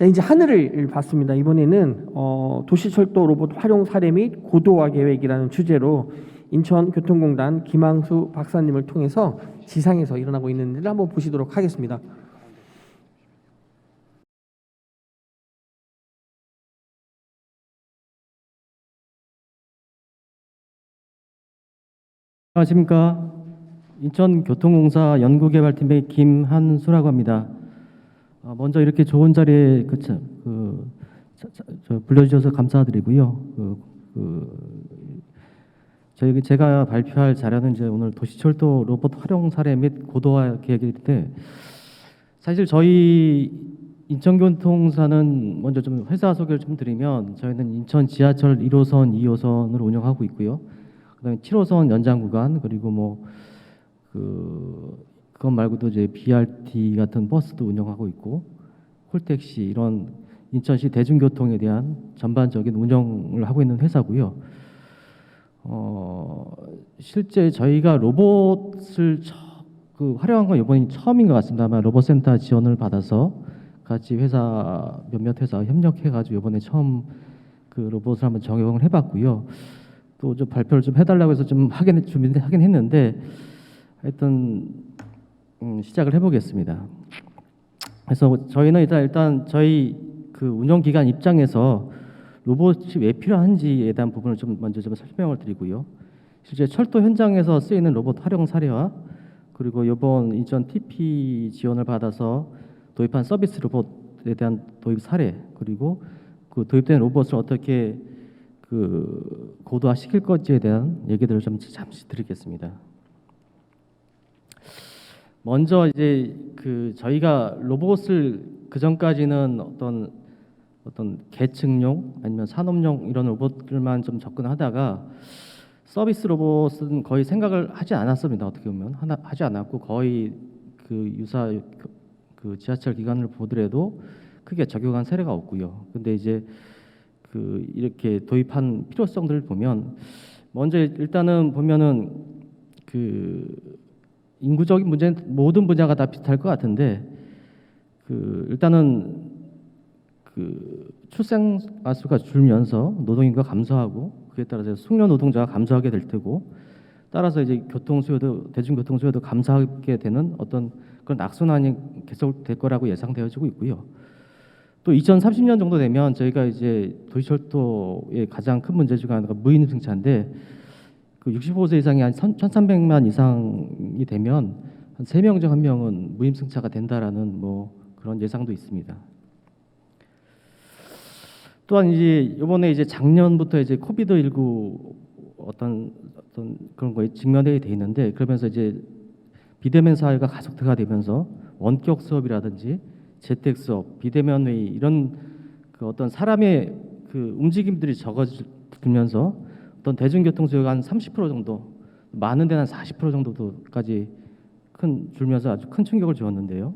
자 이제 하늘을 봤습니다. 이번에는 어, 도시철도 로봇 활용 사례 및 고도화 계획이라는 주제로 인천교통공단 김항수 박사님을 통해서 지상에서 일어나고 있는 일을 한번 보시도록 하겠습니다. 안녕하십니까. 인천교통공사 연구개발팀의 김한수라고 합니다. 어, 먼저 이렇게 좋은 자리에 그, 차- 그 차- 차- 저 불러주셔서 감사드리고요. 그, 그 저희 제가 발표할 자료는 이제 오늘 도시철도 로봇 활용 사례 및 고도화 계획인데 사실 저희 인천교통사는 먼저 좀 회사 소개를 좀 드리면 저희는 인천 지하철 1호선, 2호선을 운영하고 있고요. 그다음에 7호선 연장 구간 그리고 뭐그 그것 말고도 이제 BRT 같은 버스도 운영하고 있고 콜택시 이런 인천시 대중교통에 대한 전반적인 운영을 하고 있는 회사고요. 어 실제 저희가 로봇을 처, 그 활용한 건 이번이 처음인 것 같습니다. 아마 로봇센터 지원을 받아서 같이 회사 몇몇 회사 협력해가지고 이번에 처음 그 로봇을 한번 적용을 해봤고요. 또 좀 발표를 좀 해달라고 해서 좀 하긴 준비를 하긴 했는데 하여튼 음, 시작을 해보겠습니다. 그래서 저희는 일단 일단 저희 그 운영 기관 입장에서 로봇이 왜 필요한지에 대한 부분을 좀 먼저 좀 설명을 드리고요. 실제 철도 현장에서 쓰이는 로봇 활용 사례와 그리고 이번 이전 TP 지원을 받아서 도입한 서비스 로봇에 대한 도입 사례 그리고 그 도입된 로봇을 어떻게 그 고도화 시킬 건지에 대한 얘기들을 좀 잠시 드리겠습니다. 먼저 이제 그 저희가 로봇을 그 전까지는 어떤 어떤 계층용 아니면 산업용 이런 로봇들만 좀 접근하다가 서비스 로봇은 거의 생각을 하지 않았습니다. 어떻게 보면 하나 하지 않았고 거의 그 유사 그 지하철 기관을 보더라도 크게 적용한 사례가 없고요. 근데 이제 그 이렇게 도입한 필요성들을 보면 먼저 일단은 보면은 그 인구적인 문제 모든 분야가 다 비슷할 것 같은데 그 일단은 그 출생아 수가 줄면서 노동인구가 감소하고 그에 따라서 숙련 노동자가 감소하게 될 테고 따라서 이제 교통 수요도 대중교통 수요도 감소하게 되는 어떤 그런 악순환이 계속될 거라고 예상되어지고 있고요. 또 2030년 정도 되면 저희가 이제 도시철도의 가장 큰 문제 중 하나가 무인 승차인데 그 65세 이상이 한 1,300만 이상이 되면 한 3명 중한 명은 무임승차가 된다라는 뭐 그런 예상도 있습니다. 또한 이제 이번에 이제 작년부터 이제 코비드 19 어떤 어떤 그런 거에 직면해 돼 있는데 그러면서 이제 비대면 사회가 가속화가 되면서 원격 수업이라든지 재택 수업, 비대면 회의 이런 그 어떤 사람의 그 움직임들이 적어지면서 어떤 대중교통 수요가 한 30% 정도, 많은 데는 한 40% 정도까지 큰 줄면서 아주 큰 충격을 주었는데요.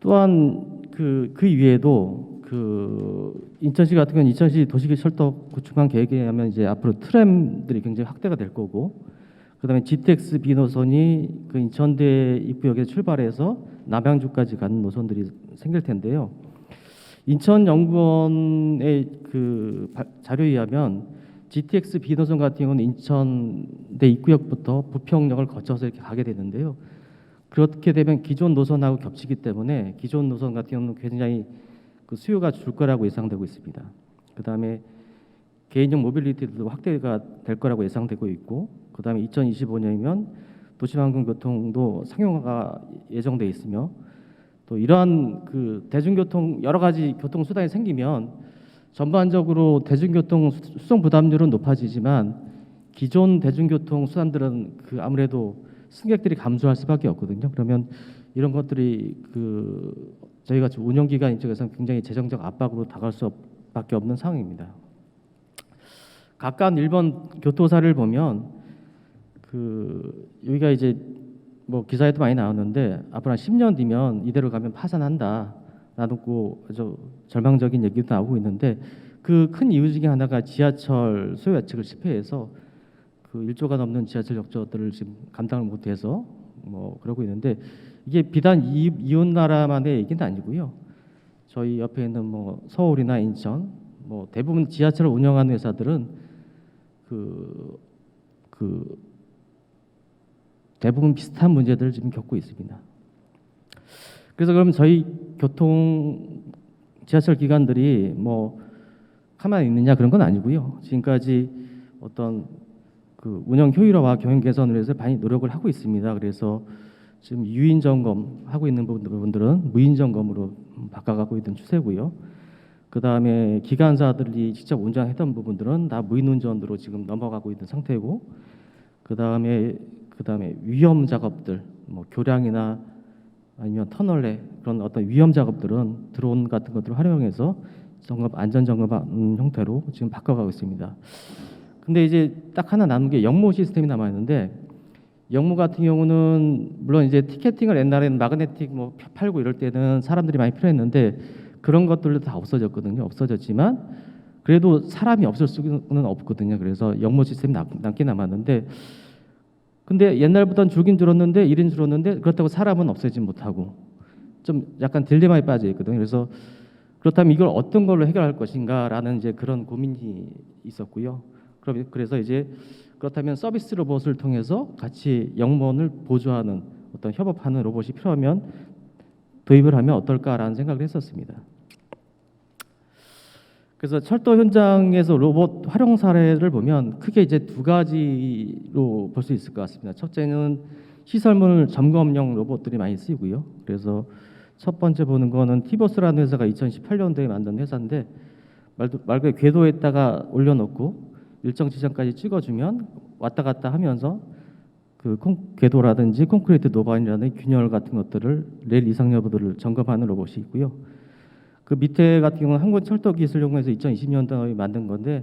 또한 그, 그 이외에도 그 인천시 같은 경우는 인천시 도시계 철도 구축안 계획에 의하면 이제 앞으로 트램들이 굉장히 확대가 될 거고 그다음에 GTX B 노선이 그 인천대 입구역에 출발해서 남양주까지 가는 노선들이 생길 텐데요. 인천연구원의 그 바- 자료에 의하면 GTX B 노선 같은 경우는 인천대 입구역부터 부평역을 거쳐서 이렇게 가게 되는데요. 그렇게 되면 기존 노선하고 겹치기 때문에 기존 노선 같은 경우는 굉장히 그 수요가 줄 거라고 예상되고 있습니다. 그 다음에 개인용 모빌리티도 확대가 될 거라고 예상되고 있고 그 다음에 2025년이면 도시환경교통도 상용화가 예정돼 있으며 또 이러한 그 대중교통 여러 가지 교통 수단이 생기면 전반적으로 대중교통 수- 수송 부담률은 높아지지만 기존 대중교통 수단들은 그 아무래도 승객들이 감소할 수밖에 없거든요. 그러면 이런 것들이 그 저희가 지금 운영기관 입장에서는 굉장히 재정적 압박으로 다가올 수밖에 없는 상황입니다. 가까운 일본 교토사를 보면 그 여기가 이제 뭐 기사에도 많이 나왔는데 앞으로 한 10년 뒤면 이대로 가면 파산한다. 나놓고 저 절망적인 얘기도 나오고 있는데 그 큰 이유 중에 하나가 지하철 소요 예측을 실패해서 그 1조가 넘는 지하철 역조들을 지금 감당을 못해서 뭐 그러고 있는데 이게 비단 이, 이웃 나라만의 얘기는 아니고요. 저희 옆에 있는 뭐 서울이나 인천, 뭐 대부분 지하철을 운영하는 회사들은 그, 그 대부분 비슷한 문제들을 지금 겪고 있습니다. 그래서 그럼 저희 교통 지하철 기관들이 뭐 가만히 있느냐 그런 건 아니고요. 지금까지 어떤 그 운영 효율화와 경영 개선을 위해서 많이 노력을 하고 있습니다. 그래서 지금 유인 점검 하고 있는 부분들은 무인 점검으로 바꿔가고 있는 추세고요. 그 다음에 기관사들이 직접 운전했던 부분들은 다 무인 운전으로 지금 넘어가고 있는 상태고, 그 다음에 그 다음에 위험 작업들, 뭐 교량이나 아니면 터널 그런 어떤 위험 작업들은 드론 같은 것들을 활용해서 점검 안전 점검하는 형태로 지금 바꿔가고 있습니다. 근데 이제 딱 하나 남은 게 영모 시스템이 남아 있는데 영모 같은 경우는 물론 이제 티켓팅을 옛날에는 마그네틱 뭐 팔고 이럴 때는 사람들이 많이 필요했는데 그런 것들도 다 없어졌거든요. 없어졌지만 그래도 사람이 없을 수는 없거든요. 그래서 영모 시스템이 남, 남긴 남았는데 근데 옛날보다는 줄긴 줄었는데 일인 줄었는데 그렇다고 사람은 없애지 못하고 좀 약간 딜레마에 빠져 있거든요. 그래서 그렇다면 이걸 어떤 걸로 해결할 것인가라는 이제 그런 고민이 있었고요. 그래서 이제 그렇다면 서비스 로봇을 통해서 같이 영문을 보조하는 어떤 협업하는 로봇이 필요하면 도입을 하면 어떨까라는 생각을 했었습니다. 그래서 철도 현장에서 로봇 활용 사례를 보면 크게 이제 두 가지로 볼 수 있을 것 같습니다. 첫째는 시설물 점검용 로봇들이 많이 쓰이고요. 그래서 첫 번째 보는 거는 티버스라는 회사가 2018년도에 만든 회사인데 말, 말 그대로 궤도에다가 올려놓고 일정 지점까지 찍어주면 왔다 갔다 하면서 그 콩, 궤도라든지 콘크리트 노반이라는 균열 같은 것들을 레일 이상 여부들을 점검하는 로봇이 있고요. 그 밑에 같은 경우는 한국철도기술연구원에서 2020년도에 만든 건데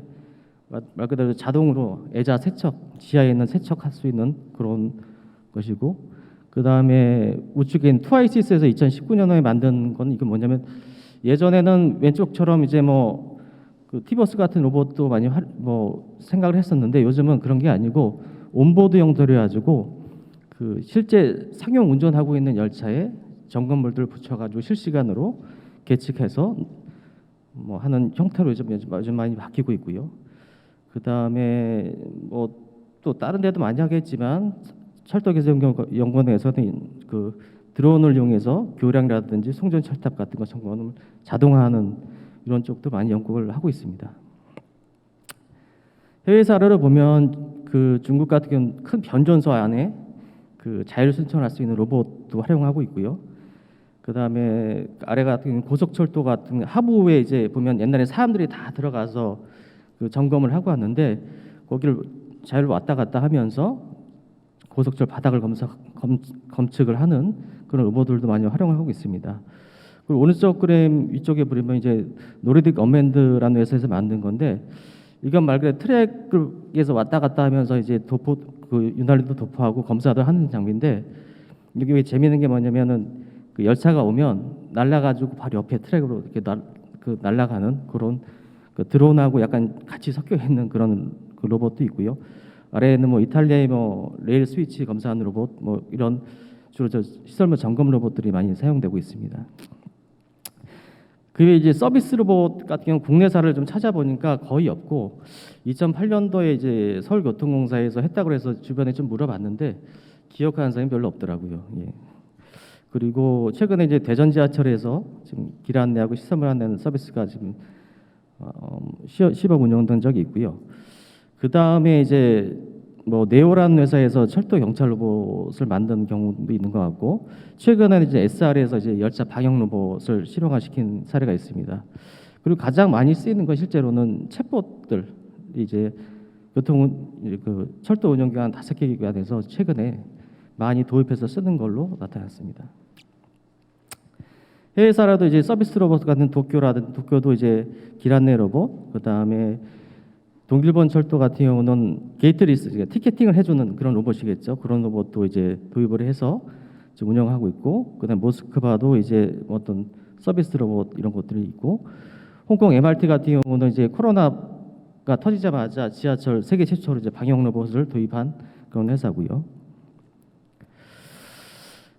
말- 말 그대로 자동으로 애자 세척 지하에 있는 세척할 수 있는 그런 것이고 그 다음에 우측에 있는 투아이시스에서 2019년도에 만든 건 이게 뭐냐면 예전에는 왼쪽처럼 이제 뭐 그 티버스 같은 로봇도 많이 할- 뭐 생각을 했었는데 요즘은 그런 게 아니고 온보드형 들여가지고 그 실제 상용 운전하고 있는 열차에 점검물들을 붙여가지고 실시간으로 계측해서 뭐 하는 형태로 요즘 요즘 많이 바뀌고 있고요. 그 다음에 뭐 또 다른 데도 많이 하겠지만 철도기술연구원에서는 그 드론을 이용해서 교량이라든지 송전 철탑 같은 거 점검을 자동화하는 이런 쪽도 많이 연구를 하고 있습니다. 해외 사례를 보면 그 중국 같은 경우는 큰 변전소 안에 그 자율 순천할 수 있는 로봇도 활용하고 있고요. 그 다음에 아래 같은 고속철도 같은 하부에 이제 보면 옛날에 사람들이 다 들어가서 그 점검을 하고 왔는데 거기를 자율로 왔다 갔다 하면서 고속철 바닥을 검사, 검, 검측을 하는 그런 로봇들도 많이 활용하고 있습니다. 그리고 오른쪽 그램 위쪽에 보면 이제 노르딕 어맨드라는 회사에서 만든 건데 이건 말 그대로 트랙에서 왔다 갔다 하면서 이제 도포 그 윤활유도 도포하고 검사도 하는 장비인데 여기 왜 재미있는 게 뭐냐면은 그 열차가 오면 날라가지고 바로 옆에 트랙으로 이렇게 날, 그 날아가는 그런 그 드론하고 약간 같이 섞여 있는 그런 그 로봇도 있고요. 아래에는 뭐 이탈리아의 뭐 레일 스위치 검사하는 로봇 뭐 이런 주로 저 시설물 점검 로봇들이 많이 사용되고 있습니다. 그게 이제 서비스 로봇 같은 경우 국내사를 좀 찾아보니까 거의 없고 2008년도에 이제 서울교통공사에서 했다고 해서 주변에 좀 물어봤는데 기억하는 사람이 별로 없더라고요. 예. 그리고 최근에 이제 대전 지하철에서 지금 길 안내하고 시설물 안내하는 서비스가 지금 어, 시- 시범 운영된 적이 있고요. 그 다음에 이제 뭐 네오라는 회사에서 철도 경찰 로봇을 만든 경우도 있는 것 같고 최근에는 이제 SR에서 이제 열차 방역 로봇을 실용화 시킨 사례가 있습니다. 그리고 가장 많이 쓰이는 건 실제로는 챗봇들 이제 교통 그 철도 운영 기관 다섯 개 기관에서 최근에 많이 도입해서 쓰는 걸로 나타났습니다. 해외사라도 이제 서비스 로봇 같은 도쿄라든 도쿄도 이제 길 안내 로봇, 그 다음에 동일본 철도 같은 경우는 게이트 리스, 그러니까 티켓팅을 해주는 그런 로봇이겠죠. 그런 로봇도 이제 도입을 해서 지금 운영하고 있고, 그다음 에 모스크바도 이제 어떤 서비스 로봇 이런 것들이 있고, 홍콩 MRT 같은 경우는 이제 코로나가 터지자마자 지하철 세계 최초로 이제 방역 로봇을 도입한 그런 회사고요.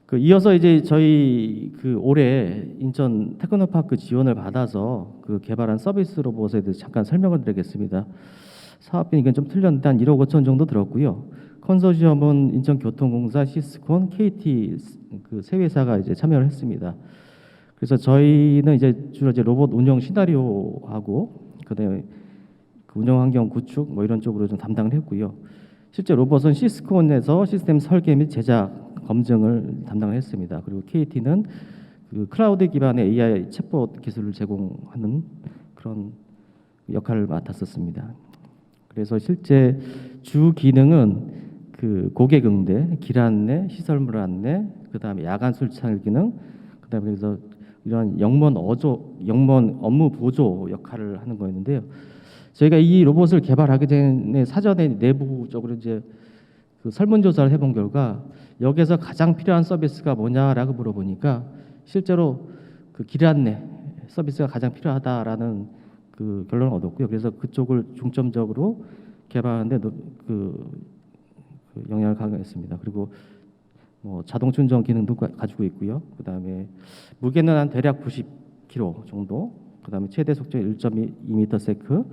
그 이어서 이제 저희 그 올해 인천 테크노파크 지원을 받아서 그 개발한 서비스 로봇에 대해서 잠깐 설명을 드리겠습니다. 사업비는 이건 좀 틀렸는데 한 1억 5천 정도 들었고요. 컨소시엄은 인천교통공사, 시스콘, KT 그 세 회사가 이제 참여를 했습니다. 그래서 저희는 이제 주로 이제 로봇 운영 시나리오하고 그다음에 그 운영 환경 구축 뭐 이런 쪽으로 좀 담당을 했고요. 실제 로봇은 시스콘에서 시스템 설계 및 제작 검증을 담당을 했습니다. 그리고 KT는 그 클라우드 기반의 AI 챗봇 기술을 제공하는 그런 역할을 맡았었습니다. 그래서 실제 주 기능은 그 고객 응대, 길 안내, 시설물 안내, 그다음에 야간 술창 기능, 그다음에 그래서 이런 영문 어조, 영문 업무 보조 역할을 하는 거였는데요. 저희가 이 로봇을 개발하기 전에 사전에 내부적으로 이제 그 설문조사를 해본 결과 여기에서 가장 필요한 서비스가 뭐냐라고 물어보니까 실제로 그 길 안내 서비스가 가장 필요하다라는 그 결론을 얻었고요. 그래서 그쪽을 중점적으로 개발하는데 노- 그, 그 영향을 강화했습니다. 그리고 뭐 자동 충전 기능도 가- 가지고 있고요. 그다음에 무게는 한 대략 90kg 정도. 그다음에 최대 속도 1.2m/s.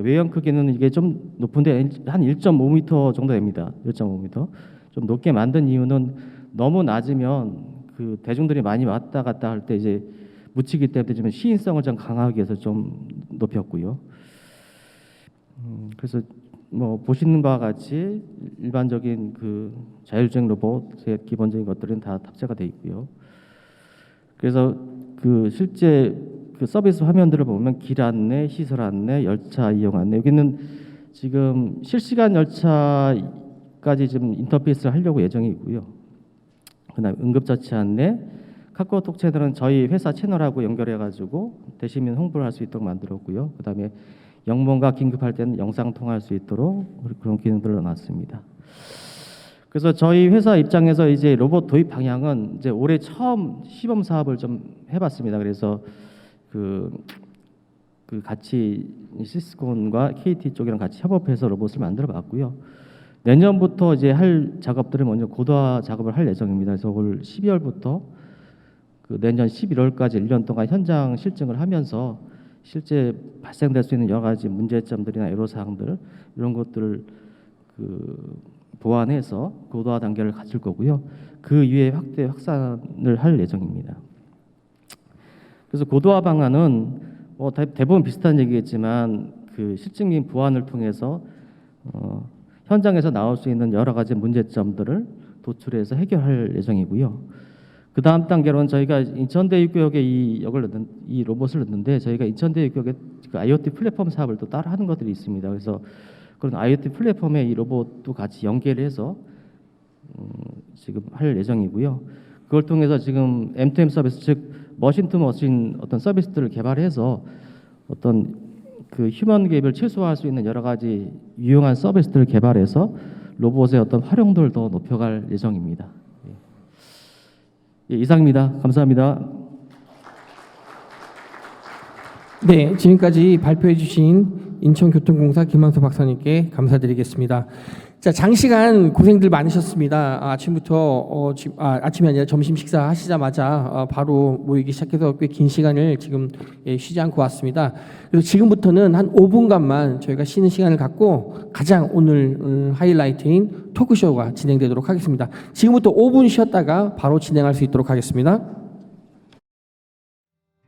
외형 크기는 이게 좀 높은데 한 1.5m 정도 됩니다. 1.5m. 좀 높게 만든 이유는 너무 낮으면 그 대중들이 많이 왔다 갔다 할 때 이제 묻히기 때문에 좀 시인성을 좀 강하기 위해서 좀 높였고요. 음, 그래서 뭐 보시는 바와 같이 일반적인 그 자율주행 로봇의 기본적인 것들은 다 탑재가 돼 있고요. 그래서 그 실제 그 서비스 화면들을 보면 길 안내, 시설 안내, 열차 이용 안내 여기는 지금 실시간 열차까지 지금 인터페이스를 하려고 예정이 있고요. 그다음 에 응급처치 안내, 카카오톡 채널은 저희 회사 채널하고 연결해가지고 대시민 홍보를 할 수 있도록 만들었고요. 그다음에 영문과 긴급할 때는 영상 통화할 수 있도록 그런 기능들을 넣어놨습니다. 그래서 저희 회사 입장에서 이제 로봇 도입 방향은 이제 올해 처음 시범 사업을 좀 해봤습니다. 그래서 그, 그 같이 시스콘과 KT 쪽이랑 같이 협업해서 로봇을 만들어 봤고요. 내년부터 이제 할 작업들을 먼저 고도화 작업을 할 예정입니다. 그래서 올 12월부터 그 내년 11월까지 1년 동안 현장 실증을 하면서 실제 발생될 수 있는 여러 가지 문제점들이나 애로 사항들 이런 것들을 그 보완해서 고도화 단계를 갖출 거고요. 그 이후에 확대 확산을 할 예정입니다. 그래서 고도화 방안은 뭐 대- 대부분 비슷한 얘기겠지만 그 실증 보완을 통해서 어, 현장에서 나올 수 있는 여러 가지 문제점들을 도출해서 해결할 예정이고요. 그 다음 단계로는 저희가 인천대유구역에 이 역을 넣는 이 로봇을 넣는데 저희가 인천대유구역에 그 IoT 플랫폼 사업을 또 따로 하는 것들이 있습니다. 그래서 그런 IoT 플랫폼에 이 로봇도 같이 연계해서 음, 지금 할 예정이고요. 그걸 통해서 지금 M2M 서비스 즉 머신 투 머신 어떤 서비스들을 개발해서 어떤 그 휴먼 개입을 최소화할 수 있는 여러 가지 유용한 서비스들을 개발해서 로봇의 어떤 활용도를 더 높여갈 예정입니다. 예, 이상입니다. 감사합니다. 네, 지금까지 발표해 주신 인천교통공사 김항수 박사님께 감사드리겠습니다. 자, 장시간 고생들 많으셨습니다. 아, 아침부터 어, 지, 아, 아침이 아니라 점심 식사 하시자마자 어, 바로 모이기 시작해서 꽤 긴 시간을 지금 예, 쉬지 않고 왔습니다. 그래서 지금부터는 한 5분간만 저희가 쉬는 시간을 갖고 가장 오늘 음, 하이라이트인 토크쇼가 진행되도록 하겠습니다. 지금부터 5분 쉬었다가 바로 진행할 수 있도록 하겠습니다.